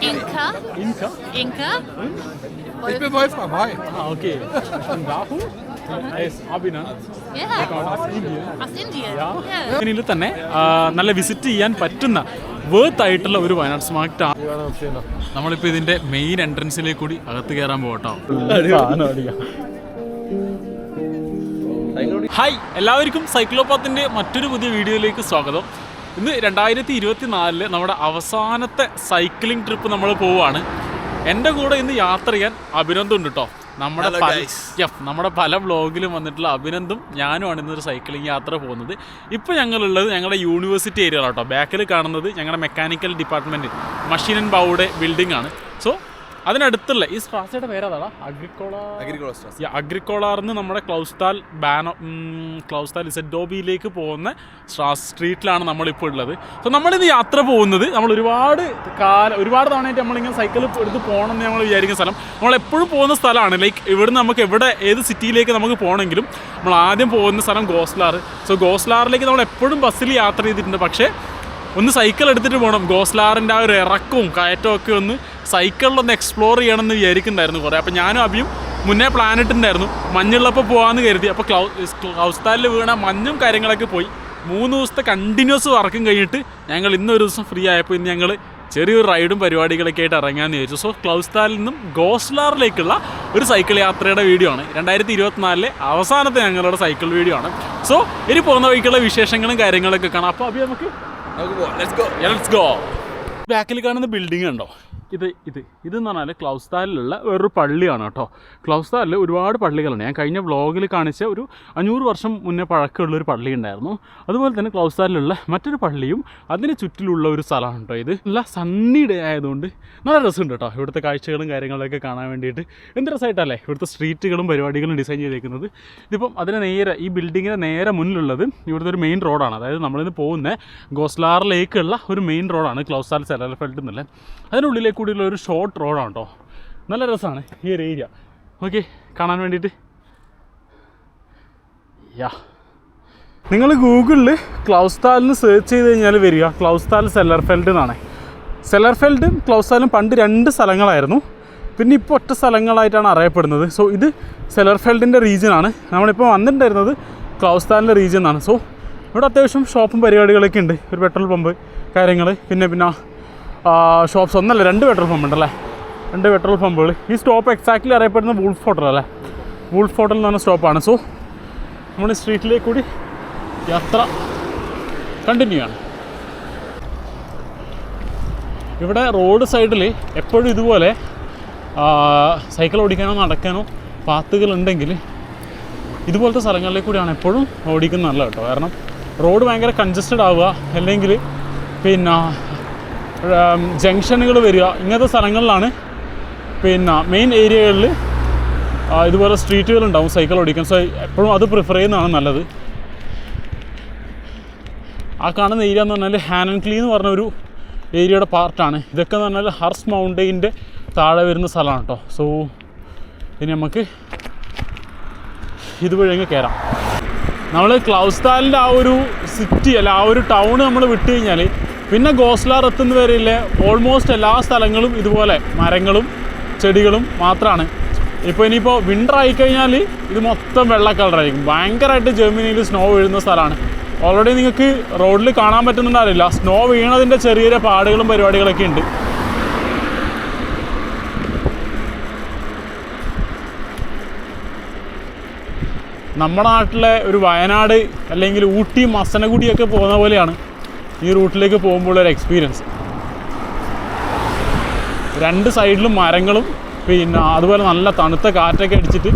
Inka. Inka? Inka. Ich bin Wolfram, hi. Ah, okay. Und bin. Ja. Yeah. ഇതിൽ തന്നെ നല്ല visit ചെയ്യാൻ പറ്റുന്ന വേർത്ത് ആയിട്ടുള്ള ഒരു വയനാട് സ്മാർട്ട് നമ്മളിപ്പോ ഇതിന്റെ മെയിൻ എൻട്രൻസിലേക്ക് കൂടി അകത്ത് കയറാൻ പോകട്ടോ ഹായ് എല്ലാവർക്കും സൈക്ലോപാത്തിന്റെ മറ്റൊരു പുതിയ വീഡിയോയിലേക്ക് സ്വാഗതം ഇന്ന് രണ്ടായിരത്തി ഇരുപത്തി നാലിൽ നമ്മുടെ അവസാനത്തെ സൈക്ലിംഗ് ട്രിപ്പ് നമ്മൾ പോവുകയാണ്. എന്റെ കൂടെ ഇന്ന് യാത്ര ചെയ്യാൻ അഭിനന്ദം ഉണ്ട് കേട്ടോ നമ്മുടെ നമ്മുടെ പല വ്ളോഗിലും വന്നിട്ടുള്ള അഭിനന്ദും ഞാനുമാണ് ഇന്നൊരു സൈക്ലിംഗ് യാത്ര പോകുന്നത്. ഇപ്പോൾ ഞങ്ങളുള്ളത് ഞങ്ങളുടെ യൂണിവേഴ്സിറ്റി ഏരിയ കേട്ടോ ബാക്കിൽ കാണുന്നത് ഞങ്ങളുടെ മെക്കാനിക്കൽ ഡിപ്പാർട്ട്മെന്റ് മഷീൻ ആൻഡ് ബൗഡ് ബിൽഡിംഗ് ആണ്. സോ അതിനടുത്തുള്ള ഈ സ്ട്രാസയുടെ പേരതാ അഗ്രിക്കോള അഗ്രിക്കോളാർന്ന് നമ്മുടെ ക്ലൗസ്താൽ ബാനോ ക്ലൗസ്താൽ ഇസഡോബിയിലേക്ക് പോകുന്ന സ്ട്രാസ് സ്ട്രീറ്റിലാണ് നമ്മളിപ്പോൾ ഉള്ളത്. സോ നമ്മളിന്ന് യാത്ര പോകുന്നത് നമ്മൾ ഒരുപാട് കാലം ഒരുപാട് തവണയായിട്ട് നമ്മളിങ്ങനെ സൈക്കിൾ എടുത്ത് പോകണം എന്ന് നമ്മൾ വിചാരിക്കുന്ന സ്ഥലം. നമ്മൾ എപ്പോഴും പോകുന്ന സ്ഥലമാണ്. ലൈക്ക് ഇവിടുന്ന് നമുക്ക് എവിടെ ഏത് സിറ്റിയിലേക്ക് നമുക്ക് പോകണമെങ്കിലും നമ്മൾ ആദ്യം പോകുന്ന സ്ഥലം ഗോസ്ലാർ സോ ഗോസ്ലാറിലേക്ക് നമ്മൾ എപ്പോഴും ബസ്സിൽ യാത്ര ചെയ്തിട്ടുണ്ട്. പക്ഷേ ഒന്ന് സൈക്കിൾ എടുത്തിട്ട് പോകണം ഗോസ്ലാറിന്റെ ആ ഒരു ഇറക്കവും കയറ്റവും ഒക്കെ ഒന്ന് സൈക്കിളിലൊന്ന് എക്സ്പ്ലോർ ചെയ്യണം എന്ന് വിചാരിക്കുന്നുണ്ടായിരുന്നു കുറേ. അപ്പോൾ ഞാനും അഭിയും മുന്നേ പ്ലാൻ ഇട്ടിട്ടുണ്ടായിരുന്നു. മഞ്ഞുള്ളപ്പോൾ പോകാമെന്ന് കരുതി. അപ്പോൾ ക്ലൗ ക്ലൗസ്താലിൽ വീണ മഞ്ഞും കാര്യങ്ങളൊക്കെ പോയി. മൂന്ന് ദിവസത്തെ കണ്ടിന്യൂസ് വർക്കും കഴിഞ്ഞിട്ട് ഞങ്ങൾ ഇന്നൊരു ദിവസം ഫ്രീ ആയപ്പോൾ ഇന്ന് ഞങ്ങൾ ചെറിയൊരു റൈഡും പരിപാടികളൊക്കെ ആയിട്ട് ഇറങ്ങാമെന്ന് ചോദിച്ചു സോ ക്ലൗസ്താലിൽ നിന്നും ഗോസ്ലാറിലേക്കുള്ള ഒരു സൈക്കിൾ യാത്രയുടെ വീഡിയോ ആണ്. രണ്ടായിരത്തി ഇരുപത്തിനാലിലെ അവസാനത്തെ ഞങ്ങളുടെ സൈക്കിൾ വീഡിയോ ആണ്. സോ ഇനി പോകുന്ന വഴിക്കുള്ള വിശേഷങ്ങളും കാര്യങ്ങളൊക്കെ കാണാം. അപ്പോൾ അഭി നമുക്ക് Let's ഗോ ലെറ്റ്സ് ഗോ ബാക്കിൽ കാണുന്ന ബിൽഡിംഗ് ഉണ്ടോ ഇത് ഇത് ഇതെന്ന് പറഞ്ഞാൽ ക്ലൗസ്താലിലുള്ള വേറൊരു പള്ളിയാണ് കേട്ടോ. ക്ലൗസ്താലിൽ ഒരുപാട് പള്ളികളുണ്ട്. ഞാൻ കഴിഞ്ഞ വ്ളോഗിൽ കാണിച്ച ഒരു അഞ്ഞൂറ് വർഷം മുന്നേ പഴക്കമുള്ളൊരു പള്ളി ഉണ്ടായിരുന്നു. അതുപോലെ തന്നെ ക്ലൗസ്താലിലുള്ള മറ്റൊരു പള്ളിയും അതിന് ചുറ്റിലുള്ള ഒരു സ്ഥലമാണ് കേട്ടോ ഇത്. നല്ല സണ്ണി ഡേ ആയതുകൊണ്ട് നല്ല രസമുണ്ട് കേട്ടോ. ഇവിടുത്തെ കാഴ്ചകളും കാര്യങ്ങളൊക്കെ കാണാൻ വേണ്ടിയിട്ട്. എന്ത് രസമായിട്ടല്ലേ ഇവിടുത്തെ സ്ട്രീറ്റുകളും പരിപാടികളും ഡിസൈൻ ചെയ്തേക്കുന്നത്. ഇതിപ്പം അതിന് നേരെ ഈ ബിൽഡിങ്ങിന് നേരെ മുന്നിലുള്ളത് ഇവിടുത്തെ ഒരു മെയിൻ റോഡാണ്. അതായത് നമ്മളിന്ന് പോകുന്ന ഗോസ്ലാറിലേക്കുള്ള ഒരു മെയിൻ റോഡാണ് ക്ലൗസാൽ സെലർഫെൽറ്റ് എന്നുള്ളത് അതിനുള്ളിലേക്ക് കൂടിയുള്ള ഒരു ഷോർട്ട് റോഡാണ് കേട്ടോ നല്ല രസമാണ് ഈ ഒരു ഏരിയ ഓക്കെ കാണാൻ വേണ്ടിയിട്ട്. യാ. നിങ്ങൾ ഗൂഗിളിൽ ക്ലൗസ്താലിന് സെർച്ച് ചെയ്ത് കഴിഞ്ഞാൽ വരിക. ക്ലൗസ്താൽ സെല്ലർഫെൽഡ് എന്നാണ്. സെല്ലർഫെൽഡും ക്ലൗസ്താലും പണ്ട് രണ്ട് സ്ഥലങ്ങളായിരുന്നു. പിന്നെ ഇപ്പോൾ ഒറ്റ സ്ഥലങ്ങളായിട്ടാണ് അറിയപ്പെടുന്നത്. സോ ഇത് സെലർഫെൽഡിന്റെ റീജിയനാണ് നമ്മളിപ്പോൾ വന്നിട്ടുണ്ടായിരുന്നത് ക്ലൗസ്താലിന്റെ റീജിയൻ ആണ് സോ ഇവിടെ അത്യാവശ്യം ഷോപ്പും പരിപാടികളൊക്കെ ഉണ്ട്. ഒരു പെട്രോൾ പമ്പ് കാര്യങ്ങൾ പിന്നെ പിന്നെ ഷോപ്സ് ഒന്നല്ല രണ്ട് പെട്രോൾ പമ്പ് ഉണ്ടല്ലേ? രണ്ട് പെട്രോൾ പമ്പുകൾ ഈ സ്റ്റോപ്പ് എക്സാക്ട്ലി അറിയപ്പെടുന്ന വൂൾഫ് ഹോട്ടൽ അല്ലേ? വൂൾഫ് ഹോട്ടൽ എന്ന് പറഞ്ഞ സ്റ്റോപ്പാണ് സോ നമ്മൾ സ്ട്രീറ്റിലേക്ക് കൂടി യാത്ര കണ്ടിന്യൂ ആണ്. ഇവിടെ റോഡ് സൈഡിൽ എപ്പോഴും ഇതുപോലെ സൈക്കിൾ ഓടിക്കാനോ നടക്കാനോ പാത്തുകൾ ഉണ്ടെങ്കിൽ ഇതുപോലത്തെ സ്ഥലങ്ങളിലേക്ക് കൂടിയാണ് എപ്പോഴും ഓടിക്കുന്നത് നല്ല കേട്ടോ. കാരണം റോഡ് ഭയങ്കര കൺജസ്റ്റഡ് ആവുക അല്ലെങ്കിൽ പിന്നെ ജംഗ്ഷനുകൾ വരിക. ഇങ്ങനത്തെ സ്ഥലങ്ങളിലാണ് പിന്നെ മെയിൻ ഏരിയകളിൽ ഇതുപോലെ സ്ട്രീറ്റുകൾ ഉണ്ടാവും സൈക്കിൾ ഓടിക്കാൻ. സോ എപ്പോഴും അത് പ്രിഫർ ചെയ്യുന്നതാണ് നല്ലത്. ആ കാണുന്ന ഏരിയ എന്ന് പറഞ്ഞാൽ ഹാൻ ആൻഡ് ക്ലീ എന്ന് പറഞ്ഞ ഒരു ഏരിയയുടെ പാർട്ടാണ് ഇതൊക്കെ എന്ന് പറഞ്ഞാൽ ഹർസ് മൗണ്ടൈന്റെ താഴെ വരുന്ന സ്ഥലമാണ് കേട്ടോ സോ ഇനി നമുക്ക് ഇതുവഴി അങ്ങ് കയറാം നമ്മൾ ക്ലൗസ്താലിന്റെ ആ ഒരു സിറ്റി അല്ല ആ ഒരു ടൗൺ നമ്മൾ വിട്ട് കഴിഞ്ഞാൽ പിന്നെ ഗോസ്ലാർ എത്തുന്ന വരെയില്ലേ ഓൾമോസ്റ്റ് എല്ലാ സ്ഥലങ്ങളും ഇതുപോലെ മരങ്ങളും ചെടികളും മാത്രമാണ് ഇപ്പോൾ ഇനിയിപ്പോൾ വിന്റർ ആയിക്കഴിഞ്ഞാൽ ഇത് മൊത്തം വെള്ള കളറായിരിക്കും ഭയങ്കരമായിട്ട് ജർമ്മനിയിൽ സ്നോ വീഴുന്ന സ്ഥലമാണ് ഓൾറെഡി നിങ്ങൾക്ക് റോഡിൽ കാണാൻ പറ്റുന്നുണ്ടാവില്ല സ്നോ വീണതിന്റെ ചെറിയ ചെറിയ പാടുകളും പരിപാടികളൊക്കെ ഉണ്ട്. നമ്മുടെ നാട്ടിലെ ഒരു വയനാട് അല്ലെങ്കിൽ ഊട്ടി മസനഗുഡിയൊക്കെ പോകുന്ന പോലെയാണ്. ഈ റൂട്ടിലേക്ക് പോകുമ്പോൾ ഒരു എക്സ്പീരിയൻസ് രണ്ട് സൈഡിലും മരങ്ങളും പിന്നെ അതുപോലെ നല്ല തണുത്ത കാറ്റൊക്കെ അടിച്ചിട്ട്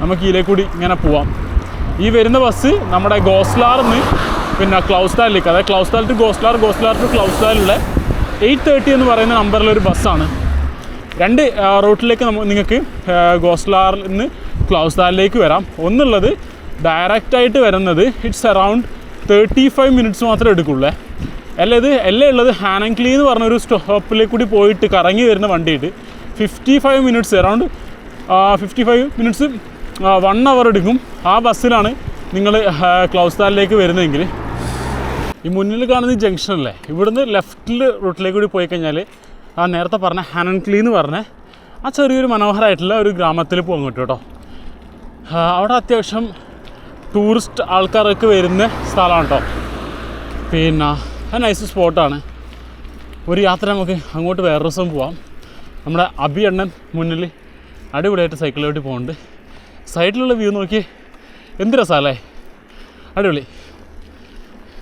നമുക്ക് ഇതിലേ കൂടി ഇങ്ങനെ പോവാം. ഈ വരുന്ന ബസ് നമ്മുടെ ഗോസ്ലാറിന്ന് പിന്നെ ക്ലൗസ്താലിലേക്ക് അതായത് Clausthal to Goslar Goslar to ക്ലൗസ്താലുള്ള eight thirty എന്ന് പറയുന്ന നമ്പറിലൊരു ബസ്സാണ് രണ്ട് റൂട്ടിലേക്ക് നമ്മ നിങ്ങൾക്ക് ഗോസ്ലാറിൽ നിന്ന് ക്ലൗസ്താലിലേക്ക് വരാം. ഒന്നുള്ളത് ഡയറക്റ്റായിട്ട് വരുന്നത് it's around thirty five minutes മാത്രമേ എടുക്കുള്ളൂ. അല്ല ഇത് എല്ലാം ഉള്ളത് ഹാനങ്ക്ലി എന്ന് പറഞ്ഞൊരു സ്റ്റോപ്പിലേക്ക് കൂടി പോയിട്ട് കറങ്ങി വരുന്ന വണ്ടിയിട്ട് fifty five minutes around fifty five minutes one hour എടുക്കും. ആ ബസ്സിലാണ് നിങ്ങൾ ക്ലൗസ്താലിലേക്ക് വരുന്നതെങ്കിൽ. ഈ മുന്നിൽ കാണുന്ന ജംഗ്ഷൻ അല്ലേ? ഇവിടുന്ന് ലെഫ്റ്റിൽ റൂട്ടിലേക്ക് കൂടി പോയി കഴിഞ്ഞാൽ ആ നേരത്തെ പറഞ്ഞ ഹാനൻക്ലി എന്ന് പറഞ്ഞ ആ ചെറിയൊരു മനോഹരമായിട്ടുള്ള ഒരു ഗ്രാമത്തിൽ പോകും കേട്ടോ അവിടെ അത്യാവശ്യം ടൂറിസ്റ്റ് ആൾക്കാരൊക്കെ വരുന്ന സ്ഥലമാണ് കേട്ടോ. പിന്നെ അത് നൈസ് സ്പോട്ടാണ് ഒരു യാത്ര നമുക്ക് അങ്ങോട്ട് വേറെ ദിവസം പോവാം. നമ്മുടെ അബി എണ്ണൻ മുന്നിൽ അടിപൊളിയായിട്ട് സൈക്കിളിലോട്ട് പോകുന്നുണ്ട് സൈഡിലുള്ള വ്യൂ നോക്കി എന്ത് രസമല്ലേ അടിപൊളി.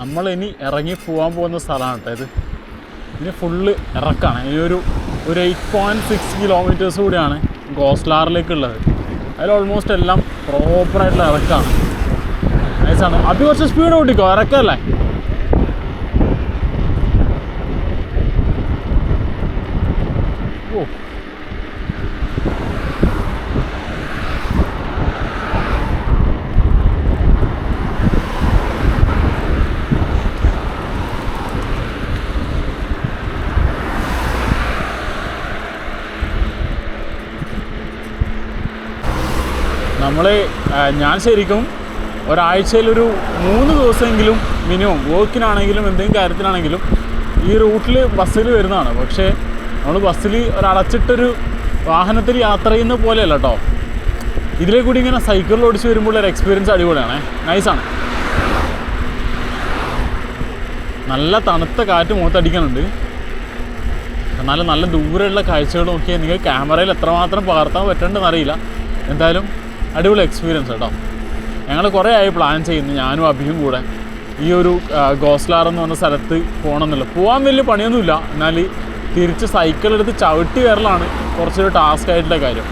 നമ്മൾ ഇനി ഇറങ്ങി പോകാൻ പോകുന്ന സ്ഥലമാണ് കേട്ടോ ഇത്. ഇനി ഫുള്ള് ഇറക്കാണ്. ഇനി ഒരു ഒരു എയ്റ്റ് പോയിന്റ് സിക്സ് കിലോമീറ്റേഴ്സ് കൂടിയാണ് ഗോസ്ലാറിലേക്കുള്ളത് അതിൽ ഓൾമോസ്റ്റ് എല്ലാം പ്രോപ്പറായിട്ടുള്ള ഇറക്കാണ്. നൈസാണ് അത് കുറച്ച് സ്പീഡ് കൂട്ടിക്കോ ഇറക്കല്ലേ? ഓ. നമ്മൾ ഞാൻ ശരിക്കും ഒരാഴ്ചയിലൊരു മൂന്ന് ദിവസമെങ്കിലും മിനിമം വർക്കിനാണെങ്കിലും എന്തെങ്കിലും കാര്യത്തിനാണെങ്കിലും ഈ റൂട്ടിൽ ബസ്സിൽ വരുന്നതാണ്. പക്ഷേ നമ്മൾ ബസ്സിൽ ഒരടച്ചിട്ടൊരു വാഹനത്തിൽ യാത്ര ചെയ്യുന്ന പോലെയല്ല കേട്ടോ ഇതിലെ കൂടി ഇങ്ങനെ സൈക്കിളിൽ ഓടിച്ച് വരുമ്പോൾ ഒരു എക്സ്പീരിയൻസ് അടിപൊളിയാണ്. നൈസാണ് നല്ല തണുത്ത കാറ്റ് മുഖത്തടിക്കുന്നുണ്ട് എന്നാലും നല്ല ദൂരെയുള്ള കാഴ്ചകൾ നോക്കിയാൽ നിങ്ങൾക്ക് ക്യാമറയിൽ എത്രമാത്രം പകർത്താൻ പറ്റണ്ടെന്ന് അറിയില്ല. എന്തായാലും അടിപൊളി എക്സ്പീരിയൻസ് കേട്ടോ ഞങ്ങൾ കുറേ ആയി പ്ലാൻ ചെയ്യുന്നു ഞാനും അഭിയും കൂടെ. ഈ ഒരു ഗോസ്ലാർ എന്ന് പറഞ്ഞ സ്ഥലത്ത് പോകണമെന്നില്ല പോകാൻ വലിയ പണിയൊന്നുമില്ല. എന്നാൽ തിരിച്ച് സൈക്കിൾ എടുത്ത് ചവിട്ടി വരലാണ് കുറച്ചൊരു ടാസ്ക് ആയിട്ടുള്ള കാര്യം.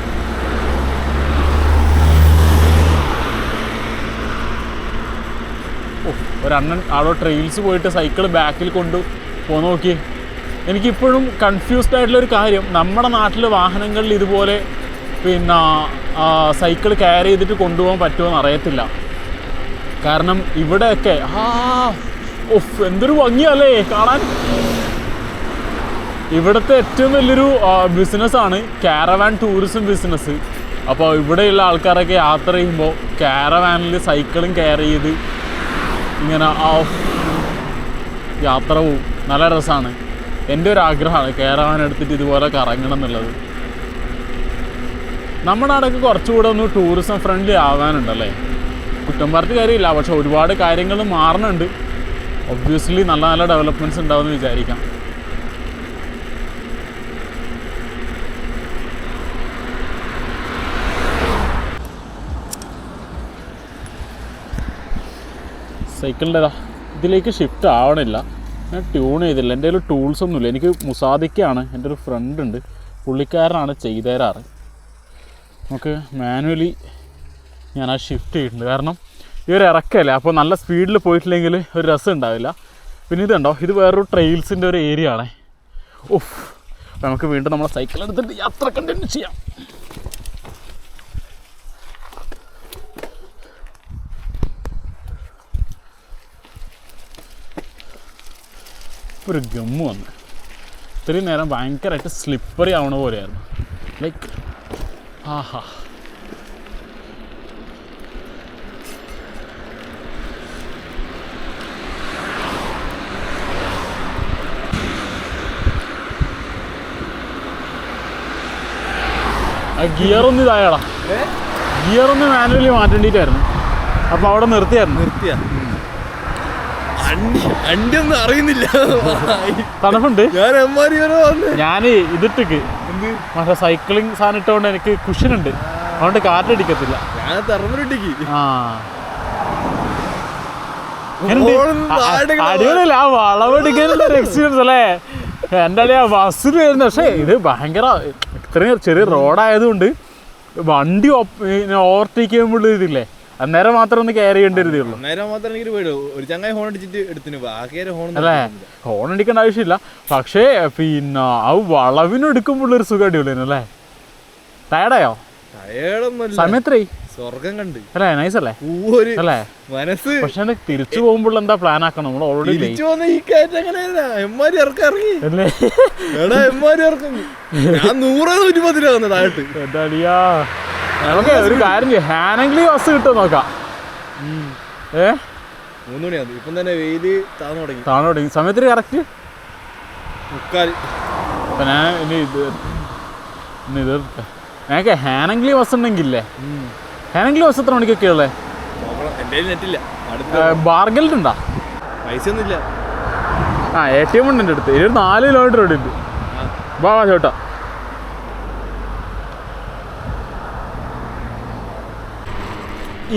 ഒരണ്ണൻ അവിടെ ട്രെയിൽസ് പോയിട്ട് സൈക്കിൾ ബാക്കിൽ കൊണ്ട്. പോന്ന് നോക്കി എനിക്കിപ്പോഴും കൺഫ്യൂസ്ഡ് ആയിട്ടുള്ളൊരു കാര്യം. നമ്മുടെ നാട്ടിലെ വാഹനങ്ങളിൽ ഇതുപോലെ പിന്നെ സൈക്കിൾ ക്യാരി ചെയ്തിട്ട് കൊണ്ടുപോകാൻ പറ്റുമോ എന്ന് അറിയത്തില്ല. കാരണം ഇവിടെയൊക്കെ ആ ഒഫ് എന്തൊരു ഭംഗിയല്ലേ കാണാൻ. ഇവിടുത്തെ ഏറ്റവും വലിയൊരു ബിസിനസ്സാണ് കാരവാൻ ടൂറിസം ബിസിനസ് അപ്പോൾ ഇവിടെയുള്ള ആൾക്കാരൊക്കെ യാത്ര ചെയ്യുമ്പോൾ കാരവാനിൽ സൈക്കിളും കെയർ ചെയ്ത് ഇങ്ങനെ ആ യാത്ര പോവും. നല്ല രസമാണ് എന്റെ ഒരു ആഗ്രഹമാണ് കാരവാൻ എടുത്തിട്ട് ഇതുപോലെ കറങ്ങണം എന്നുള്ളത്. നമ്മുടെ അടക്ക് കുറച്ചുകൂടെ ഒന്ന് ടൂറിസം ഫ്രണ്ട്ലി ആവാനുണ്ടല്ലേ? കുറ്റം കാര്യമില്ല. പക്ഷെ ഒരുപാട് കാര്യങ്ങൾ മാറുന്നുണ്ട് ഒബ്വിയസ്ലി നല്ല നല്ല ഡെവലപ്മെന്റ്സ് ഉണ്ടാവുമെന്ന് വിചാരിക്കാം. സൈക്കിളിന്റെതാ ഇതിലേക്ക് ഷിഫ്റ്റ് ആവണില്ല. ഞാൻ ട്യൂൺ ചെയ്തില്ല. എന്റെ കയ്യിൽ ടൂൾസ് ഒന്നുമില്ല. എനിക്ക് മുസാദിക്കാണ് എന്റെ ഒരു ഫ്രണ്ട് ഉണ്ട്. പുള്ളിക്കാരനാണ് ചെയ്തേരാറ്. നമുക്ക് മാനുവലി ഞാൻ ആ ഷിഫ്റ്റ് ചെയ്തിട്ടുണ്ട്. കാരണം ഈ ഒരു ഇറക്കല്ലേ? അപ്പോൾ നല്ല സ്പീഡിൽ പോയിട്ടില്ലെങ്കിൽ ഒരു രസം ഉണ്ടാവില്ല. പിന്നെ ഇതുണ്ടോ ഇത് വേറൊരു ട്രെയിൽസിന്റെ ഒരു ഏരിയ ആണേ. ഓഫ് നമുക്ക് വീണ്ടും നമ്മളെ സൈക്കിൾ എടുത്തിട്ട് യാത്ര കണ്ടിന്യൂ ചെയ്യാം. ഒരു ഗമ്മ് വന്ന്. ഇത്രയും നേരം ഭയങ്കരമായിട്ട് സ്ലിപ്പറി ആവണ പോലെയായിരുന്നു. ലൈക്ക് ആഹാ. ഗിയർ ഒന്ന് ഇതായടാ. ഗിയർ ഒന്ന് മാനുവലി മാറ്റേണ്ടിയിട്ടായിരുന്നു അപ്പോൾ അവിടെ നിർത്തിയായിരുന്നു. നിർത്തിയ. അണ്ടി ഒന്നും അറിയുന്നില്ല. തണുപ്പുണ്ട്. ഞാൻ എമ്മാരി ഞാൻ ഇതിട്ടിക്ക്. മറ്റേ സൈക്ലിംഗ് സാധനം ഇട്ടുകൊണ്ട് എനിക്ക് കുഷൻ ഉണ്ട്. അതുകൊണ്ട് കാറ്റടിക്കത്തില്ല ഞാൻ തെറന്നിട്ടിക്ക് ആ. അടിപൊളിയല്ല? ആ വളവെടുക്കാനുള്ള എക്സ്പീരിയൻസ് അല്ലേ? എന്റെ അടി ആ ബസ്സിൽ വരുന്ന പക്ഷേ ഇത് ഭയങ്കര ഇത്രയും ചെറിയ റോഡായതുകൊണ്ട് വണ്ടി ഓവർടേക്ക് ചെയ്യുമ്പോൾ ഇതില്ലേ? അന്നേരം മാത്രം ഒന്ന് കെയർ ചെയ്യേണ്ടി വരുതേ ഉള്ളൂ. അന്നേരം മാത്രം എനിക്ക് ഒരു ചങ്ങായി ഹോൺ അടിച്ചിട്ട് എടുത്തിന് ബാക്കി ഹോൺ അല്ലേ? ഹോൺ അടിക്കേണ്ട ആവശ്യമില്ല. പക്ഷേ പിന്നെ ആ വളവിനും എടുക്കുമ്പോൾ ഒരു സുഖം അടിപൊളിയാണ് അല്ലേ? ടയർഡായോ സമയത്രേ സ്വർഗം കണ്ട്. അല്ലേ നൈസ് അല്ലേ? ഒരു അല്ലേ? മനസ്സ്. പക്ഷെ തിരിച്ചു പോകുമ്പോൾ എന്താ പ്ലാൻ ആക്കണം? നമ്മൾ ഓൾറെഡി തിരിച്ചു ഈ കയറ്റം എങ്ങനെയാ? എമ്മാരി ഇറക്കം ഇറങ്ങി. അല്ലേ? എടാ എമ്മാരി ഇറക്കം. ഞാൻ നൂറ് നൂറ്റി പത്ത് രൂപ വന്നത് താഴത്ത് എന്താടിയാ നമുക്ക് ഒരു കാര്യം ചെയ്യാം. ഹാനെങ്കിൽ ബസ് കിട്ടും നോക്കാം. ഏ? മൂന്ന് മണിയാണ് ഇപ്പം തന്നെ വെയിൽ താണു തുടങ്ങി. താണോടി സമയത്തിന് കറക്റ്റ്? മുക്കാൽ. അപ്പം ഞാൻ ഇനി ഇത് ഇനി ഇത് ഞങ്ങൾക്ക് ഹാനംഗ്ലി ബസ് ഉണ്ടെങ്കിലേ ഹാനംഗ്ലി ബസ് എത്ര മണിക്കൊക്കെ ഉള്ളേ? എന്റെ നെറ്റില്ല ഉണ്ടോ? പൈസ ഒന്നുമില്ല ആ എ ടി എം ഉണ്ട് എന്റെ അടുത്ത്. ഒരു നാല് കിലോമീറ്റർ ഉണ്ട്. വാ വാ ചേട്ടാ.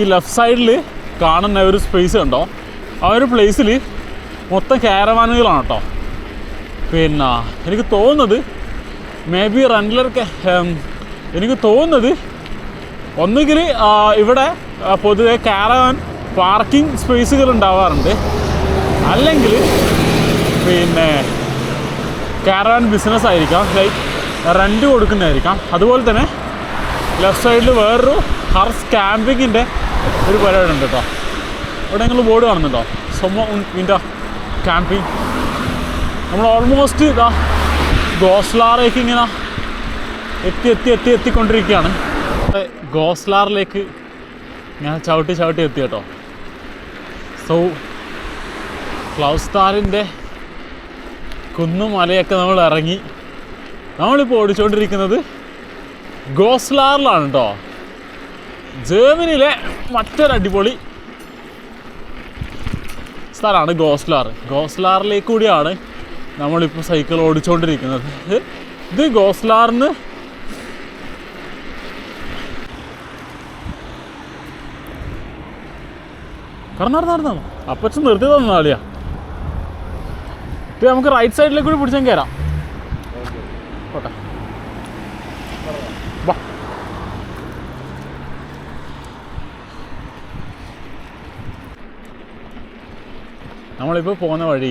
ഈ ലെഫ്റ്റ് സൈഡിൽ കാണുന്ന ഒരു സ്പേസ് കണ്ടോ? ആ ഒരു പ്ലേസിൽ മൊത്തം കാരവാനുകളാണ് കേട്ടോ. പിന്നെ എനിക്ക് തോന്നുന്നത് മേ ബി റൺലർ എനിക്ക് തോന്നുന്നത് ഒന്നുകിൽ ഇവിടെ പൊതുവെ കാരവാൻ പാർക്കിംഗ് സ്പേസുകൾ ഉണ്ടാവാറുണ്ട്. അല്ലെങ്കിൽ പിന്നെ കാരവാൻ ബിസിനസ് ആയിരിക്കാം. ലൈക്ക് റെന്റ് കൊടുക്കുന്നതായിരിക്കാം. അതുപോലെ തന്നെ ലെഫ്റ്റ് സൈഡിൽ വേറൊരു ഹർസ് ക്യാമ്പിങ്ങിന്റെ ഒരു പരിപാടി ഉണ്ട് കേട്ടോ ഇവിടെ നിങ്ങൾ ബോർഡ് കാണുന്നുണ്ടോ സൊമോ വിൻഡോ ക്യാമ്പിങ് നമ്മൾ ഓൾമോസ്റ്റ് ഇതാ ഗോസ്ലാറേക്ക് ഇങ്ങനെ എത്തി എത്തി എത്തി എത്തിക്കൊണ്ടിരിക്കുകയാണ്. ഗോസ്ലാറിലേക്ക് ഞാൻ ചവിട്ടി ചവിട്ടി എത്തി കേട്ടോ. സോ ക്ലൗസ്താറിന്റെ കുന്നും മലയൊക്കെ നമ്മൾ ഇറങ്ങി നമ്മളിപ്പോൾ ഓടിച്ചുകൊണ്ടിരിക്കുന്നത് ഗോസ്ലാറിലാണ് കേട്ടോ. ജർമ്മനിയിലെ മറ്റൊരു അടിപൊളി സ്ഥലമാണ് ഗോസ്ലാർ. ഗോസ്ലാറിലേക്ക് കൂടിയാണ് നമ്മളിപ്പോൾ സൈക്കിൾ ഓടിച്ചുകൊണ്ടിരിക്കുന്നത് ഇത് ഗോസ്ലാറിന് നടന്നു അപ്പച്ചൻ നിർത്തി തന്നാളിയാ നമുക്ക് റൈറ്റ് സൈഡിലേക്ക് കൂടി പിടിച്ചാൽ കയറാം പോട്ടെ വാ നമ്മളിപ്പോൾ പോകുന്ന വഴി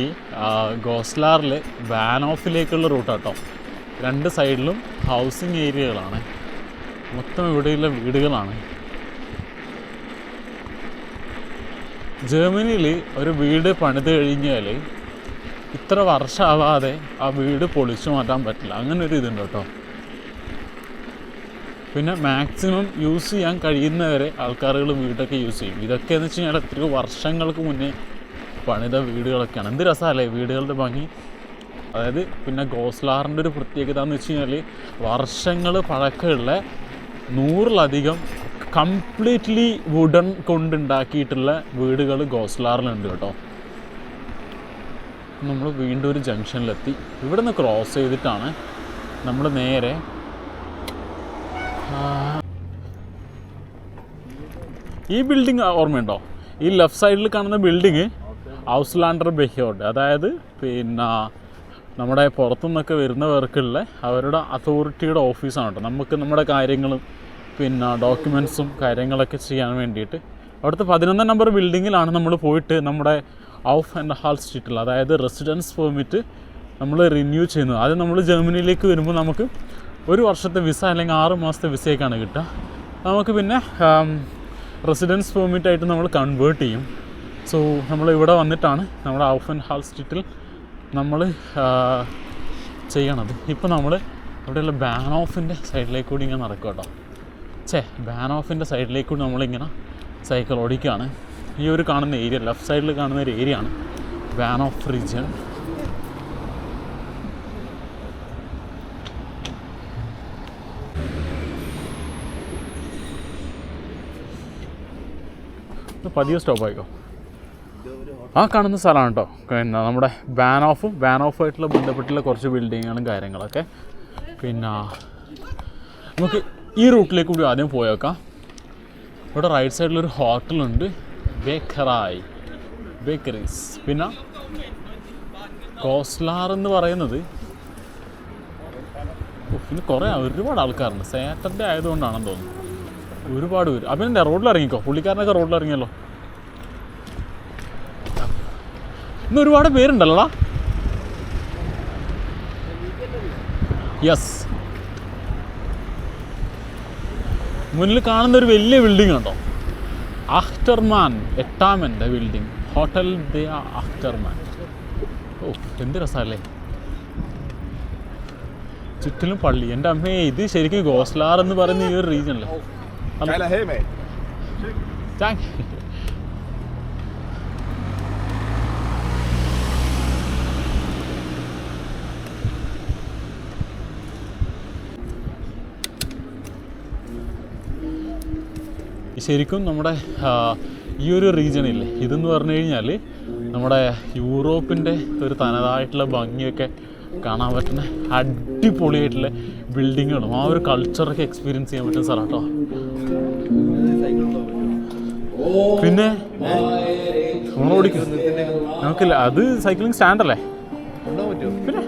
ഗോസ്ലാറിൽ വാൻ ഓഫിലേക്കുള്ള റൂട്ടാട്ടോ രണ്ട് സൈഡിലും ഹൗസിംഗ് ഏരിയകളാണ് മൊത്തം ഇവിടെയുള്ള വീടുകളാണ്. ജർമ്മനിയിൽ ഒരു വീട് പണിത് കഴിഞ്ഞാൽ ഇത്ര വർഷമാവാതെ ആ വീട് പൊളിച്ചു മാറ്റാൻ പറ്റില്ല. അങ്ങനെ ഒരു ഇതുണ്ട് കേട്ടോ. പിന്നെ മാക്സിമം യൂസ് ചെയ്യാൻ കഴിയുന്നവരെ ആൾക്കാരുകൾ വീടൊക്കെ യൂസ് ചെയ്യും. ഇതൊക്കെ എന്ന് വെച്ച് കഴിഞ്ഞാൽ എത്രയോ വർഷങ്ങൾക്ക് മുന്നേ പണിത വീടുകളൊക്കെയാണ്. എന്ത് രസമല്ലേ വീടുകളുടെ ഭംഗി. അതായത് പിന്നെ ഗോസ്ലാറിന്റെ ഒരു പ്രത്യേകത എന്ന് വെച്ച് കഴിഞ്ഞാൽ വർഷങ്ങൾ പഴക്കമുള്ള നൂറിലധികം കംപ്ലീറ്റ്ലി വുഡൻ കൊണ്ടുണ്ടാക്കിയിട്ടുള്ള വീടുകൾ ഗോസ്ലാറിലുണ്ട് കേട്ടോ. നമ്മൾ വീണ്ടും ഒരു ജംഗ്ഷനിലെത്തി. ഇവിടെ നിന്ന് ക്രോസ് ചെയ്തിട്ടാണ് നമ്മൾ നേരെ ഈ ബിൽഡിംഗ് ഓർമ്മയുണ്ടോ? ഈ ലെഫ്റ്റ് സൈഡിൽ കാണുന്ന ബിൽഡിങ് ഹൗസ്ലാൻഡർ ബെഹ്യോഡ് അതായത് പിന്നെ നമ്മുടെ പുറത്തുനിന്നൊക്കെ വരുന്നവർക്കുള്ള അവരുടെ അതോറിറ്റിയുടെ ഓഫീസാണ് കേട്ടോ. നമുക്ക് നമ്മുടെ കാര്യങ്ങളും പിന്നെ ഡോക്യുമെൻസും കാര്യങ്ങളൊക്കെ ചെയ്യാൻ വേണ്ടിയിട്ട്. അവിടുത്തെ പതിനൊന്നാം നമ്പർ ബിൽഡിങ്ങിലാണ് നമ്മൾ പോയിട്ട് നമ്മുടെ ഔഫ് ആൻഡ് ഹാൾ സ്ട്രീറ്റിൽ അതായത് റെസിഡൻസ് പെർമിറ്റ് നമ്മൾ റിന്യൂ ചെയ്യുന്നത്. അത് നമ്മൾ ജർമ്മനിയിലേക്ക് വരുമ്പോൾ നമുക്ക് ഒരു വർഷത്തെ വിസ അല്ലെങ്കിൽ ആറ് മാസത്തെ വിസയൊക്കെയാണ് കിട്ടുക. നമുക്ക് പിന്നെ റെസിഡൻസ് പെർമിറ്റ് ആയിട്ട് നമ്മൾ കൺവേർട്ട് ചെയ്യും. സോ നമ്മൾ ഇവിടെ വന്നിട്ടാണ് നമ്മുടെ ഔഫൻ ഹാൾ സ്ട്രീറ്റിൽ നമ്മൾ ചെയ്യണത്. ഇപ്പോൾ നമ്മൾ ഇവിടെയുള്ള ബാൻ ഓഫിന്റെ സൈഡിലേക്ക് കൂടി ഇങ്ങനെ നടക്കുക കേട്ടോ. ഛേ ബാൻ ഓഫിന്റെ സൈഡിലേക്ക് കൂടി നമ്മളിങ്ങനെ സൈക്കിൾ ഓടിക്കുകയാണ് ഈ ഒരു കാണുന്ന ഏരിയ ലെഫ്റ്റ് സൈഡിൽ കാണുന്ന ഒരു ഏരിയ ആണ് ബാൻ ഓഫ് റീജിയൻ പതിയെ സ്റ്റോപ്പ് ആയിക്കോ. ആ കാണുന്ന സ്ഥലമാണ് കേട്ടോ പിന്നെ നമ്മുടെ ബാൻ ഓഫും ബാൻ ഓഫുമായിട്ടുള്ള ബന്ധപ്പെട്ടുള്ള കുറച്ച് ബിൽഡിങ്ങുകളും കാര്യങ്ങളൊക്കെ. പിന്നെ നമുക്ക് ഈ റൂട്ടിലേക്ക് കൂടി ആദ്യം പോയേക്കാം ഇവിടെ റൈറ്റ് സൈഡിലൊരു ഹോട്ടലുണ്ട് ബേക്കറായി ബേക്കറീസ് പിന്നെ കോസ്ലാർ എന്ന് പറയുന്നത് പിന്നെ കുറേ ഒരുപാട് ആൾക്കാരുണ്ട്. സാറ്റർഡേ ആയതുകൊണ്ടാണെന്ന് തോന്നുന്നു. ഒരുപാട് പേര്. അപ്പം റോഡിൽ ഇറങ്ങിക്കോ? പുള്ളിക്കാരനൊക്കെ റോഡിൽ ഇറങ്ങിയല്ലോ. ഇന്ന് ഒരുപാട് പേരുണ്ടല്ലോടാ? യെസ് മുന്നിൽ കാണുന്ന ഒരു വലിയ ബിൽഡിംഗ് ഉണ്ടോ ആഫ്റ്റർമാൻ എട്ടാമന്റെ ബിൽഡിംഗ് ഹോട്ടൽ ദ ആഫ്റ്റർമാൻ ഓ എന്ത് രസമല്ലേ ചുറ്റിലും പള്ളി. എന്റെ അമ്മേ ഇത് ശരിക്കും ഗോസ്ലാർ എന്ന് പറയുന്ന ഈ ഒരു റീജിയനല്ലേ അല്ലേ? താങ്ക് യു താങ്ക് ശരിക്കും നമ്മുടെ ഈ ഒരു റീജിയണില്ലേ ഇതെന്ന് പറഞ്ഞു കഴിഞ്ഞാൽ നമ്മുടെ യൂറോപ്പിന്റെ ഒരു തനതായിട്ടുള്ള ഭംഗിയൊക്കെ കാണാൻ പറ്റുന്ന അടിപൊളിയായിട്ടുള്ള ബിൽഡിങ്ങുകളും ആ ഒരു കൾച്ചറൊക്കെ എക്സ്പീരിയൻസ് ചെയ്യാൻ പറ്റുന്ന സ്ഥലം കേട്ടോ. പിന്നെ ഓടിക്കും. നമുക്കില്ല അത് സൈക്ലിംഗ് സ്റ്റാൻഡല്ലേ പിന്നെ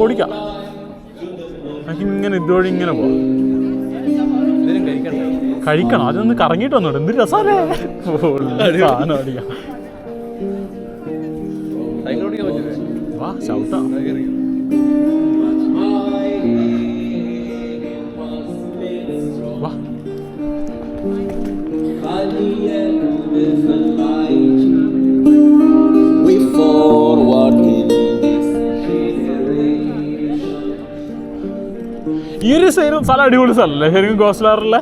ഓടിക്കാം. നമുക്ക് ഇങ്ങനെ ഇതുവഴി ഇങ്ങനെ പോവാം. കഴിക്കണം. അതൊന്ന് കറങ്ങിട്ട് വന്നോട്ടെ. എന്ത് രസാലേ സാധനം അടിക്കാം വാ ചവിട്ടാ? വാ. ഈ ഒരു സൈഡ് സ്ഥലം അടിപൊളി സ്ഥലമല്ലേ ശരിക്കും ഗോസ്ലാറിലെ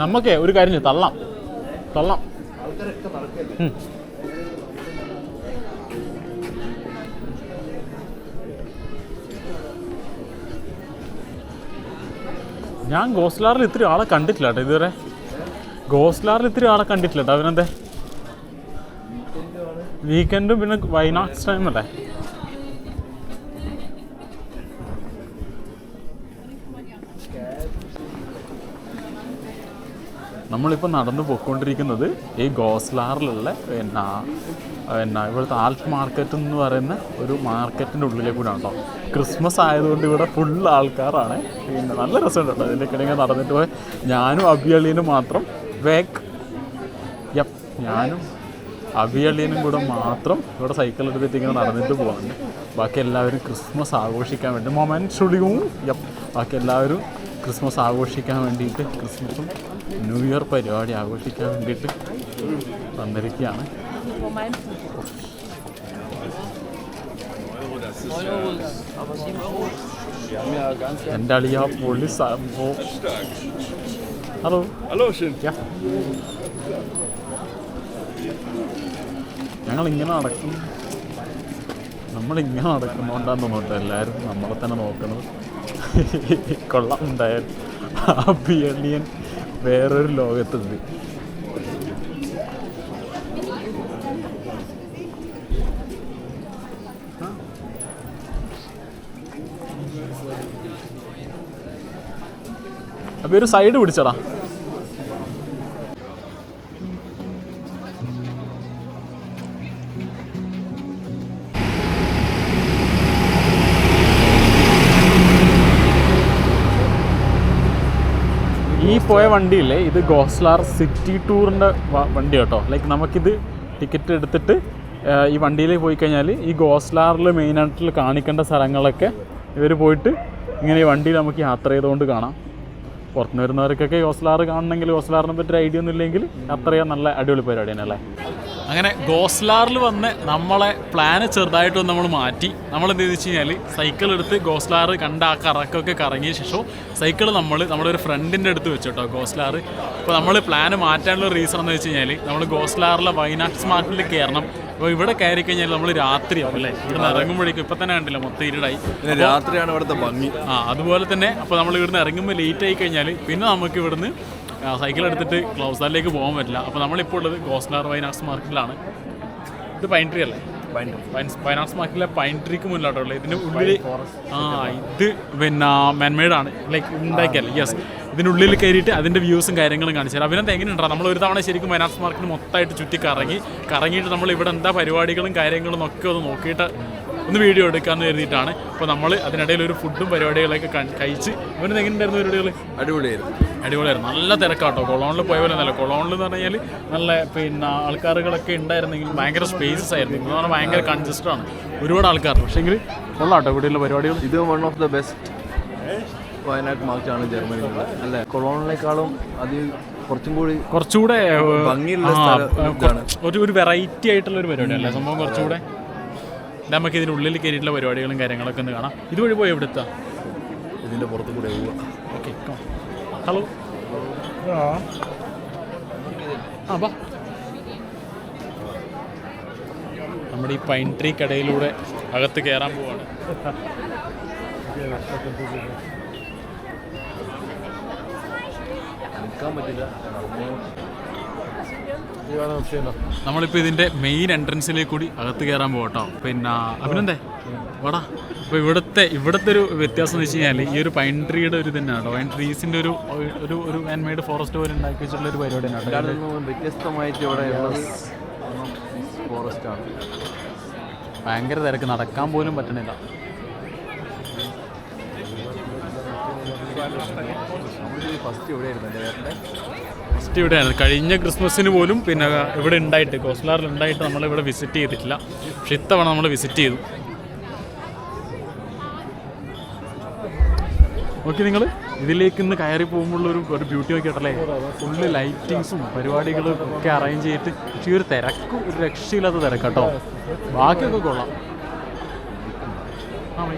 നമുക്കേ ഒരു കാര്യം തള്ളാം. തള്ളാം. ഞാൻ ഗോസ്ലാറിൽ ഇത്തിരി ആളെ കണ്ടിട്ടില്ല കേട്ടോ ഇതുവരെ. ഗോസ്ലാറിൽ ഇത്തിരി ആളെ കണ്ടിട്ടില്ല കേട്ടോ അവനെന്തേ? വീക്കെൻഡും പിന്നെ വൈനാക്സ് ടൈം അല്ലേ? നമ്മളിപ്പോൾ നടന്നു പോയിക്കൊണ്ടിരിക്കുന്നത് ഈ ഗോസ്ലാറിലുള്ള എന്നാ എന്നാ ഇവിടുത്തെ ആൾട്ട് മാർക്കറ്റ് എന്ന് പറയുന്ന ഒരു മാർക്കറ്റിന്റെ ഉള്ളിലേ കൂടെ ഉണ്ടോ ക്രിസ്മസ് ആയതുകൊണ്ട് ഇവിടെ ഫുൾ ആൾക്കാരാണ്. പിന്നെ നല്ല രസമുണ്ട് കേട്ടോ ഇതിലേക്ക് ഇങ്ങനെ നടന്നിട്ട് പോയി. ഞാനും അബിയളീനും മാത്രം വേക്ക് യപ്പ് ഞാനും അബിയളീനും കൂടെ മാത്രം ഇവിടെ സൈക്കിൾ എടുത്തിട്ട് ഇങ്ങനെ നടന്നിട്ട് പോകുന്നുണ്ട് ബാക്കി എല്ലാവരും ക്രിസ്മസ് ആഘോഷിക്കാൻ വേണ്ടി മൊമെന്റ് ഒളിയും യപ്പ് ബാക്കി എല്ലാവരും ക്രിസ്മസ് ആഘോഷിക്കാൻ വേണ്ടിയിട്ട് ക്രിസ്മസും ന്യൂ ഇയർ പരിപാടി ആഘോഷിക്കാൻ വേണ്ടിയിട്ട് വന്നിരിക്കുകയാണ്. എന്റെ അളിയ പൊള്ളി ഹലോ ഹലോ ഞങ്ങൾ ഇങ്ങനെ നടക്കും. നമ്മളിങ്ങനെ നടക്കുന്നതുകൊണ്ടാന്ന് തോന്നുന്നു എല്ലാവരും നമ്മളെ തന്നെ നോക്കുന്നത്. കൊള്ളാം. എന്തായാലും ആ ബിയണിയൻ വേറൊരു ലോകത്തുണ്ട്. അപ്പൊ ഒരു സൈഡ് പിടിച്ചടാ. പോയ വണ്ടിയില്ലേ? ഇത് ഗോസ്ലാർ സിറ്റി ടൂറിന്റെ വണ്ടി കേട്ടോ. ലൈക്ക് നമുക്കിത് ടിക്കറ്റ് എടുത്തിട്ട് ഈ വണ്ടിയിലേക്ക് പോയി കഴിഞ്ഞാൽ ഈ ഗോസ്ലാറിൽ മെയിനായിട്ട് കാണിക്കേണ്ട സ്ഥലങ്ങളൊക്കെ ഇവർ പോയിട്ട് ഇങ്ങനെ ഈ വണ്ടിയിൽ നമുക്ക് യാത്ര ചെയ്തുകൊണ്ട് കാണാം. പുറത്തുനിന്ന് വരുന്നവർക്കൊക്കെ ഗോസ്ലാർ കാണണമെങ്കിൽ ഗോസ്ലാറിനെ പറ്റി ഐഡിയ ഒന്നും ഇല്ലെങ്കിൽ ചെയ്യാൻ നല്ല അടിപൊളി പരിപാടിയാണ് അല്ലേ? അങ്ങനെ ഗോസ്ലാറിൽ വന്ന് നമ്മളെ പ്ലാന് ചെറുതായിട്ട് നമ്മൾ മാറ്റി. നമ്മൾ എന്ത് ചെയ്തു വെച്ച് കഴിഞ്ഞാൽ സൈക്കിൾ എടുത്ത് ഗോസ്ലാർ കണ്ട ആ കറക്കൊക്കെ കറങ്ങിയ ശേഷം സൈക്കിൾ നമ്മൾ നമ്മുടെ ഒരു ഫ്രണ്ടിന്റെ അടുത്ത് വെച്ചു കേട്ടോ ഗോസ്ലാർ അപ്പോൾ നമ്മൾ പ്ലാന് മാറ്റാനുള്ള റീസൺ എന്ന് വെച്ച് കഴിഞ്ഞാൽ നമ്മൾ ഗോസ്ലാറിലെ വൈനാക്സ് മാർക്കറ്റിൽ കയറണം അപ്പോൾ ഇവിടെ കയറി കഴിഞ്ഞാൽ നമ്മൾ രാത്രിയാവും അല്ലേ? ഇവിടെ നിന്ന് ഇറങ്ങുമ്പോഴേക്കും ഇപ്പം തന്നെ കണ്ടില്ല മൊത്തം ഇരുടായി. രാത്രിയാണ് ഇവിടുത്തെ ഭംഗി. ആ അതുപോലെ തന്നെ അപ്പോൾ നമ്മൾ ഇവിടുന്ന് ഇറങ്ങുമ്പോൾ ലേറ്റ് ആയി കഴിഞ്ഞാൽ പിന്നെ നമുക്ക് ഇവിടുന്ന് സൈക്കിൾ എടുത്തിട്ട് ക്ലൗസാലിലേക്ക് പോകാൻ പറ്റില്ല. അപ്പോൾ നമ്മളിപ്പോൾ ഉള്ളത് ഗോസ്ലാർ വൈനാക്സ് മാർക്കറ്റിലാണ്. ഇത് പൈൻട്രി അല്ലേ? അല്ലേ വൈനാക്സ് മാർക്കറ്റിലെ പൈൻട്രിക്ക് മുന്നിലോട്ടുള്ളത് ഇതിന്റെ ഉള്ളിൽ ആ ഇത് പിന്നെ മെൻമേഡാണ് ലൈക്ക് ഉണ്ടാക്കിയല്ലേ യെസ് ഇതിന്റെ ഉള്ളിൽ കയറിയിട്ട് അതിന്റെ വ്യൂസും കാര്യങ്ങളും കാണിച്ചു തരാം. അഭിനന്ദ് എങ്ങനെയുണ്ടോ? നമ്മൾ ഒരു തവണ ശരിക്കും വൈനാക്സ് മാർക്കറ്റ് മൊത്തമായിട്ട് ചുറ്റി കറങ്ങി. കറങ്ങിയിട്ട് നമ്മൾ ഇവിടെ എന്താ പരിപാടികളും കാര്യങ്ങളും ഒക്കെ ഒന്ന് നോക്കിയിട്ട് ഒന്ന് വീഡിയോ എടുക്കാമെന്ന് കരുതിയിട്ടാണ്. അപ്പോൾ നമ്മൾ അതിനിടയിൽ ഒരു ഫുഡും പരിപാടികളൊക്കെ കഴിച്ച് അവന് എങ്ങനെയുണ്ടായിരുന്നു പരിപാടികൾ അടിപൊളിയായിരുന്നു. അടിപൊളിയായിരുന്നു. നല്ല തിരക്കാട്ടോ. കൊളോണിൽ പോയ പോലെ നല്ല കൊളോണിൽ എന്ന് പറഞ്ഞാൽ നല്ല പിന്നെ ആൾക്കാരുകളൊക്കെ ഉണ്ടായിരുന്നെങ്കിൽ ഭയങ്കര സ്പേസസ് ആയിരുന്നു. എന്ന് പറഞ്ഞാൽ ഭയങ്കര കൺജസ്റ്റഡ് ആണ്. ഒരുപാട് ആൾക്കാർ. പക്ഷേങ്കിൽ കൊള്ളാട്ടോ ഇവിടെയുള്ള പരിപാടികൾ. ഇത് one of the best Wayanad മാർച്ചാണ് ജർമ്മനിയിലുള്ള അല്ലേ? കൊളോണിനേക്കാളും അത് കുറച്ചും കൂടി കുറച്ചുകൂടെ ഭംഗിയുള്ള. ഒരു വെറൈറ്റി ആയിട്ടുള്ള ഒരു പരിപാടി പരിപാടിയല്ലേ? സംഭവം കുറച്ചുകൂടെ നമുക്ക് ഇതിനുള്ളിൽ കയറിയിട്ടുള്ള പരിപാടികളും കാര്യങ്ങളൊക്കെ ഒന്ന് കാണാം. ഇതുവഴി പോയി എവിടുത്താ? ഇതിന്റെ പുറത്ത് കൂടെ ഓക്കെ ഹലോ ആ. ബാ നമ്മുടെ ഈ പൈൻ ട്രീ കടയിലൂടെ അകത്ത് കയറാൻ പോവാണ്. നിൽക്കാൻ പറ്റില്ല. നമ്മളിപ്പോൾ ഇതിന്റെ മെയിൻ എൻട്രൻസിലേക്ക് കൂടി അകത്ത് കയറാൻ പോകട്ടോ പിന്നെ അഭിനന്ദേ വാടാ. അപ്പോൾ ഇവിടുത്തെ ഇവിടുത്തെ ഒരു വ്യത്യാസം എന്ന് വെച്ച് കഴിഞ്ഞാൽ ഈ ഒരു പൈൻ ട്രീയുടെ ഒരു തന്നെ കേട്ടോ പൈൻ ട്രീസിന്റെ ഒരു ഒരു ഒരു മാൻ മെയ്ഡ് ഫോറസ്റ്റ് പോലെ ഉണ്ടാക്കി വെച്ചിട്ടുള്ള ഒരു പരിപാടിയാണ് കേട്ടോ വ്യത്യസ്തമായിട്ട് ഇവിടെ ഫോറസ്റ്റാണ് ആണ്. ഭയങ്കര തിരക്ക്. നടക്കാൻ പോലും പറ്റണില്ല. ഫസ്റ്റ് ഇവിടെ ആയിരുന്നു എന്റെ വേറെ ഫസ്റ്റ് ഇവിടെയാണ്. കഴിഞ്ഞ ക്രിസ്മസിന് പോലും പിന്നെ ഇവിടെ ഉണ്ടായിട്ട് കോസ്ലാറിൽ ഉണ്ടായിട്ട് നമ്മൾ ഇവിടെ വിസിറ്റ് ചെയ്തിട്ടില്ല. പക്ഷെ ഇത്തവണ നമ്മൾ വിസിറ്റ് ചെയ്തു. ഓക്കെ നിങ്ങൾ ഇതിലേക്ക് ഇന്ന് കയറി പോകുമ്പോഴുള്ള ഒരു ബ്യൂട്ടി നോക്കിയിട്ടല്ലേ? ഫുള്ള് ലൈറ്റിങ്സും പരിപാടികളും ഒക്കെ അറേഞ്ച് ചെയ്തിട്ട് പക്ഷേ ഒരു തിരക്ക് ഒരു രക്ഷയില്ലാത്ത തിരക്കാട്ടോ. ബാക്കിയൊക്കെ കൊള്ളാം. ആ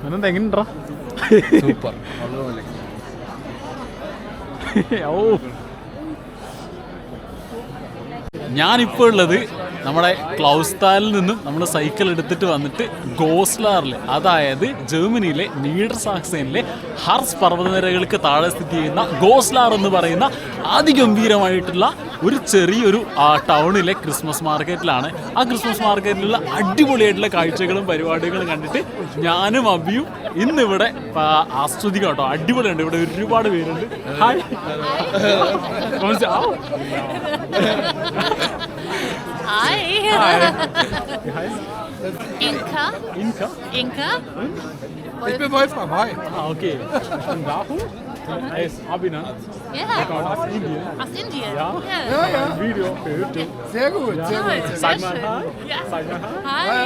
ഇവനെന്താ എങ്ങനെയുണ്ടാ സൂപ്പർ. ഓ ഞാനിപ്പോൾ ഉള്ളത് നമ്മുടെ ക്ലൗസ്താലിൽ നിന്നും നമ്മൾ സൈക്കിൾ എടുത്തിട്ട് വന്നിട്ട് ഗോസ്ലാറിൽ അതായത് ജർമ്മനിയിലെ നീഡർ സാക്സനിലെ ഹർസ് പർവതനിരകൾക്ക് താഴെ സ്ഥിതി ചെയ്യുന്ന ഗോസ്ലാർ എന്ന് പറയുന്ന അതിഗംഭീരമായിട്ടുള്ള ഒരു ചെറിയൊരു ടൗണിലെ ക്രിസ്മസ് മാർക്കറ്റിലാണ്. ആ ക്രിസ്മസ് മാർക്കറ്റിലുള്ള അടിപൊളിയായിട്ടുള്ള കാഴ്ചകളും പരിപാടികളും കണ്ടിട്ട് ഞാനും അബിയും ഇന്നിവിടെ ആസ്വദിക്കാം കേട്ടോ. അടിപൊളിയുണ്ട്. ഇവിടെ ഒരുപാട് പേരുണ്ട്. ഹായ്. മനസ്സിലാവും Hi. Wie heißt? Inka. Inka? Inka. Und? Ich bin Wolfram, hi. Ah, okay. Ich Und Rahul? Er ist Ja. Yeah. Aus Indien. Aus Indien. Ja? Ja, ja. Ein Video für YouTube. Sehr gut, ja. sehr gut. Sag mal. Hi. Ja. Sag mal Hi.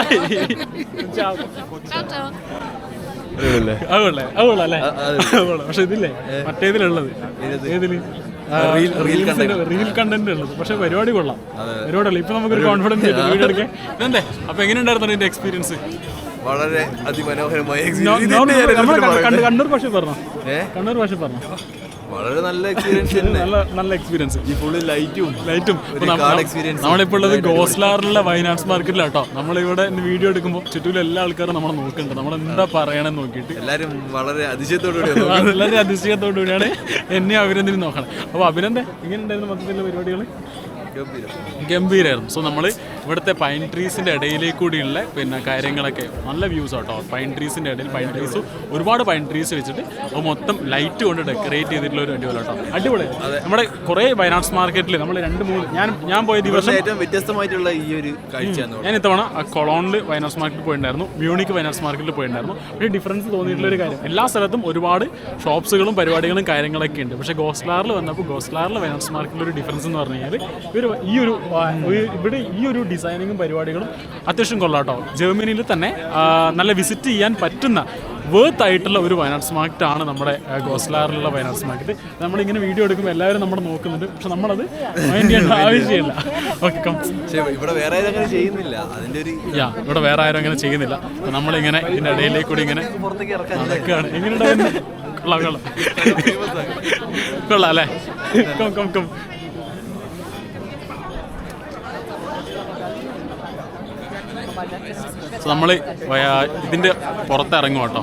Hi. Ciao. Ciao, ciao. അതുകൊള്ളേ അതുകൊള്ളാം അല്ലേ അതുകൊള്ളാം പക്ഷെ ഇതില്ലേ മറ്റേതിലുള്ളത് ഏതിൽ reel content ഉള്ളത് പക്ഷെ പരിപാടി കൊള്ളാം. പരിപാടി ഇപ്പൊ നമുക്കൊരു കോൺഫിഡൻസ് വീഡിയോ എടുക്കാൻ ഇതെന്തേ? അപ്പൊ എങ്ങനെയുണ്ടായിരുന്നു ഇതിന്റെ എക്സ്പീരിയൻസ് വളരെ അതിമനോഹരമായ കണ്ണൂർ ഭാഷ പറഞ്ഞു? കണ്ണൂർ ഭാഷ പറഞ്ഞോ. വളരെ നല്ല എക്സ്പീരിയൻസ് നല്ല നല്ല എക്സ്പീരിയൻസ് ഈ ഫുള്ള് ലൈറ്റും ലൈറ്റും എക്സ്പീരിയൻസ്. നമ്മളിപ്പോൾ ഉള്ളത് ഗോസ്ലാറിലുള്ള വയനാട്സ് മാർക്കറ്റിലാണ് കേട്ടോ നമ്മളിവിടെ വീഡിയോ എടുക്കുമ്പോൾ ചുറ്റും എല്ലാ ആൾക്കാരും നമ്മളെ നോക്കുന്നുണ്ട്. നമ്മൾ എന്താ പറയണെന്ന് നോക്കിയിട്ട്. എല്ലാരും വളരെ അതിശയത്തോടുകൂടിയാണ് വളരെ അതിശയത്തോടു കൂടിയാണ് എന്നെ അഭിനന്ദനം നോക്കണം. അപ്പോൾ അഭിനന്ദൻ എങ്ങനെയുണ്ടായിരുന്നു മൊത്തത്തിലുള്ള പരിപാടികൾ ഗംഭീരമായിരുന്നു സോ നമ്മൾ ഇവിടുത്തെ പൈൻ ട്രീസിന്റെ ഇടയിലേക്ക് കൂടിയുള്ള പിന്നെ കാര്യങ്ങളൊക്കെ നല്ല വ്യൂസ് ആട്ടോ. പൈൻ ട്രീസിന്റെ ഇടയിൽ പൈൻ ട്രീസ് ഒരുപാട് പൈൻ ട്രീസ് വെച്ചിട്ട് അത് മൊത്തം ലൈറ്റ് കൊണ്ട് ഡെക്കറേറ്റ് ചെയ്തിട്ടുള്ള ഒരു അടിപൊളി കേട്ടോ അടിപൊളി. നമ്മുടെ കുറേ വയനാട്സ് മാർക്കറ്റിൽ നമ്മൾ രണ്ട് മൂന്ന് ഞാൻ ഞാൻ പോയ ദിവസം ഏറ്റവും വ്യത്യസ്തമായിട്ടുള്ള ഈ ഒരു കാഴ്ചയാണ് ഞാൻ ഇത്തവണ ആ കൊളോണിൽ വൈനാസ് മാർക്കറ്റിൽ പോയിട്ടുണ്ടായിരുന്നു മ്യൂണിക്ക് വൈനാസ് മാർക്കറ്റിൽ പോയിട്ടുണ്ടായിരുന്നു പക്ഷേ ഡിഫറൻസ് തോന്നിയിട്ടുള്ള ഒരു കാര്യം. എല്ലാ സ്ഥലത്തും ഒരുപാട് ഷോപ്സുകളും പരിപാടികളും കാര്യങ്ങളൊക്കെ ഉണ്ട്. പക്ഷേ ഗോസ്ലാറിൽ വന്നപ്പോൾ ഗോസ്ലാറിൽ വൈനാസ് മാർക്കറ്റിൽ ഒരു ഡിഫറൻസ് എന്ന് പറഞ്ഞു കഴിഞ്ഞാൽ ഇവർ ഈ ഒരു- ഇവിടെ ഈ ഒരു ഡിസൈനിങ്ങും പരിപാടികളും അത്യാവശ്യം കൊള്ളാട്ടോ. ജർമ്മനിയിൽ തന്നെ നല്ല വിസിറ്റ് ചെയ്യാൻ പറ്റുന്ന വേർത്ത് ആയിട്ടുള്ള ഒരു വയനാട്സ് മാർക്കറ്റ് ആണ് നമ്മുടെ ഗോസ്ലാറിലുള്ള വയനാട്സ് മാർക്കറ്റ് നമ്മളിങ്ങനെ വീഡിയോ എടുക്കുമ്പോൾ എല്ലാവരും നമ്മൾ നോക്കുന്നുണ്ട്. പക്ഷെ നമ്മളത് മൈൻഡ് ചെയ്യേണ്ട ആവശ്യമില്ല ഓക്കെ ഇവിടെ വേറെ ആരും അങ്ങനെ ചെയ്യുന്നില്ല. അതിന്റെ ഒരു യാ ഇവിടെ വേറെ ആരും അങ്ങനെ ചെയ്യുന്നില്ല. നമ്മളിങ്ങനെ ഇതിന്റെ ഇടയിലേക്ക് കൂടി ഇങ്ങനെ നടക്കുകയാണ് എങ്ങനെയുണ്ടായിരുന്നു കൊള്ളാം കൊള്ളാം. കൊള്ളാം അല്ലേ? കം കം കം നമ്മൾ ഇതിന്റെ പുറത്തിറങ്ങും കേട്ടോ.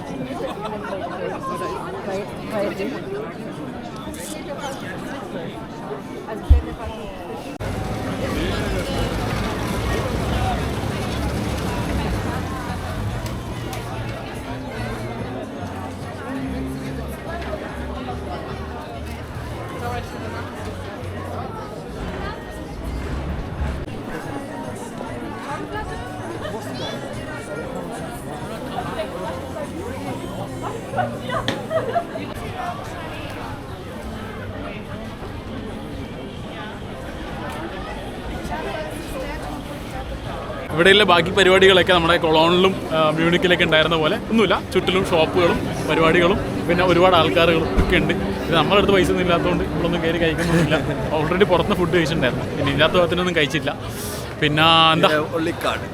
ഇവിടെയുള്ള ബാക്കി പരിപാടികളൊക്കെ നമ്മുടെ കൊളോണിലും മ്യൂണിക്കിലൊക്കെ ഉണ്ടായിരുന്ന പോലെ ഒന്നുമില്ല. ചുറ്റിലും ഷോപ്പുകളും പരിപാടികളും പിന്നെ ഒരുപാട് ആൾക്കാരുകളും ഒക്കെ ഉണ്ട്. ഇത് നമ്മുടെ അടുത്ത് പൈസ ഒന്നും ഇല്ലാത്തതുകൊണ്ട് ഇവിടൊന്നും കയറി കഴിക്കുന്നൊന്നുമില്ല. ഓൾറെഡി പുറത്തുനിന്ന് ഫുഡ് കഴിച്ചിട്ടുണ്ടായിരുന്നു. പിന്നെ ഇല്ലാത്ത ഭാഗത്തിനൊന്നും കഴിച്ചില്ല. പിന്നെ എന്താ? ഒള്ളിക്കാട്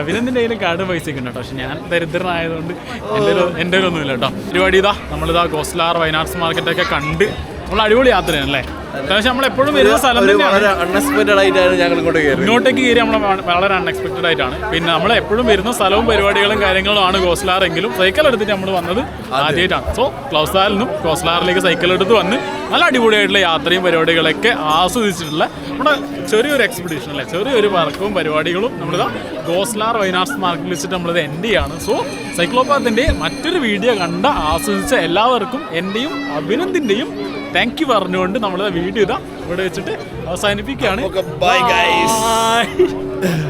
അഭിനന്ദിന്റെ കയ്യിൽ കാർഡ് പൈസ ഒക്കെ ഉണ്ട് കേട്ടോ. പക്ഷെ ഞാൻ ദരിദ്രനായതുകൊണ്ട് എന്റെ എന്റെ ഒന്നുമില്ല കേട്ടോ. പരിപാടി ഇതാ. നമ്മളിതാ ഗോസ്ലാർ വയനാട്സ് മാർക്കറ്റൊക്കെ കണ്ട് നമ്മൾ അടിപൊളി യാത്രയാണ് അല്ലേ? അത്യാവശ്യം നമ്മൾ എപ്പോഴും വരുന്ന സ്ഥലം വളരെ അൺഎക്സ്പെക്റ്റഡ് ആയിട്ടാണ് ഞങ്ങൾ ഇങ്ങോട്ട് കയറി ഇങ്ങോട്ടേക്ക് കയറി നമ്മൾ വളരെ അൺഎക്സ്പെക്റ്റഡ് ആയിട്ടാണ്. പിന്നെ നമ്മൾ എപ്പോഴും വരുന്ന സ്ഥലവും പരിപാടികളും കാര്യങ്ങളും ആണ് ഗോസ്ലാർ എങ്കിലും സൈക്കിൾ എടുത്തിട്ട് നമ്മൾ വന്നത് ആദ്യമായിട്ടാണ്. സോ ക്ലൗസാറിൽ നിന്നും ഗോസ്ലാറിലേക്ക് സൈക്കിൾ എടുത്ത് വന്ന് നല്ല അടിപൊളിയായിട്ടുള്ള യാത്രയും പരിപാടികളൊക്കെ ആസ്വദിച്ചിട്ടുള്ള നമ്മുടെ ചെറിയൊരു എക്സ്പെഡിഷൻ അല്ലേ? ചെറിയൊരു വർക്കും പരിപാടികളും നമ്മളിതാ ഗോസ്ലാർ വൈനാർസ് മാർക്കിൽ വെച്ചിട്ട് നമ്മളിത് എൻഡ് ചെയ്യാണ്. സോ സൈക്ലോപാത്തിന്റെ മറ്റൊരു വീഡിയോ കണ്ട ആസ്വദിച്ച എല്ലാവർക്കും എന്റെയും അഭിനന്ദിന്റെയും താങ്ക് യു പറഞ്ഞുകൊണ്ട് നമ്മൾ വീഡിയോ ഇതാ ഇവിടെ വെച്ചിട്ട് അവസാനിപ്പിക്കുകയാണ് ബൈ. Bye.